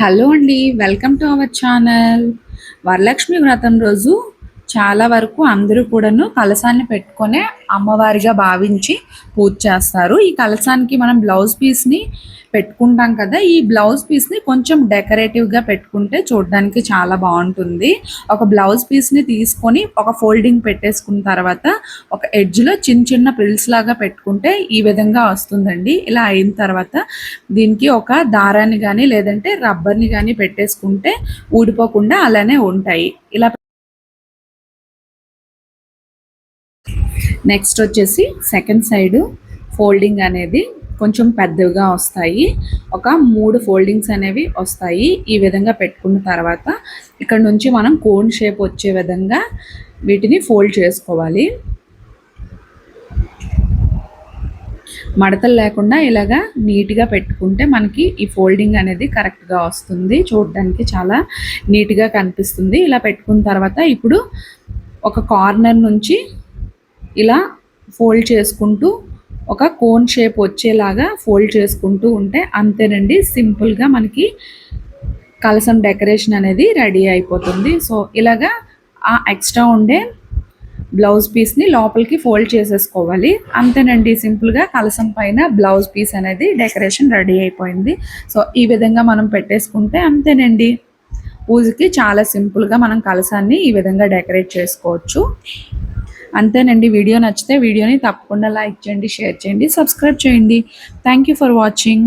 Hello అండి welcome to our channel. Varalakshmi Vratam రోజు చాలా వరకు అందరూ కూడాను కలసాన్ని పెట్టుకొని అమ్మవారిగా భావించి పూజ చేస్తారు. ఈ కలసానికి మనం బ్లౌజ్ పీస్ని పెట్టుకుంటాం కదా ఈ బ్లౌజ్ పీస్ని కొంచెం డెకరేటివ్గా పెట్టుకుంటే చూడడానికి చాలా బాగుంటుంది. ఒక బ్లౌజ్ పీస్ని తీసుకొని ఒక ఫోల్డింగ్ పెట్టేసుకున్న తర్వాత ఒక ఎడ్జ్లో చిన్న చిన్న ప్రిల్స్ లాగా పెట్టుకుంటే ఈ విధంగా వస్తుందండి. ఇలా అయిన తర్వాత దీనికి ఒక దారాన్ని కానీ లేదంటే రబ్బర్ని కానీ పెట్టేసుకుంటే ఊడిపోకుండా అలానే ఉంటాయి. ఇలా నెక్స్ట్ వచ్చేసి సెకండ్ సైడ్ ఫోల్డింగ్ అనేది కొంచెం పెద్దవిగా వస్తాయి. ఒక మూడు ఫోల్డింగ్స్ అనేవి వస్తాయి. ఈ విధంగా పెట్టుకున్న తర్వాత ఇక్కడ నుంచి మనం కోన్ షేప్ వచ్చే విధంగా వీటిని ఫోల్డ్ చేసుకోవాలి. మడతలు లేకుండా ఇలాగా నీట్గా పెట్టుకుంటే మనకి ఈ ఫోల్డింగ్ అనేది కరెక్ట్గా వస్తుంది. చూడడానికి చాలా నీట్గా కనిపిస్తుంది. ఇలా పెట్టుకున్న తర్వాత ఇప్పుడు ఒక కార్నర్ నుంచి ఇలా ఫోల్డ్ చేసుకుంటూ ఒక కోన్ షేప్ వచ్చేలాగా ఫోల్డ్ చేసుకుంటూ ఉంటే అంతేనండి సింపుల్గా మనకి కలసం డెకరేషన్ అనేది రెడీ అయిపోతుంది. సో ఇలాగా ఆ ఎక్స్ట్రా ఉండే బ్లౌజ్ పీస్ని లోపలికి ఫోల్డ్ చేసేసుకోవాలి. అంతేనండి సింపుల్గా కలసం పైన బ్లౌజ్ పీస్ అనేది డెకరేషన్ రెడీ అయిపోయింది. సో ఈ విధంగా మనం పెట్టేసుకుంటే అంతేనండి. పూజకి చాలా సింపుల్గా మనం కలసాన్ని ఈ విధంగా డెకరేట్ చేసుకోవచ్చు. అంతేనండి వీడియో నచ్చితే వీడియోని తప్పకుండా లైక్ చేయండి షేర్ చేయండి సబ్స్క్రైబ్ చేయండి. Thank you for watching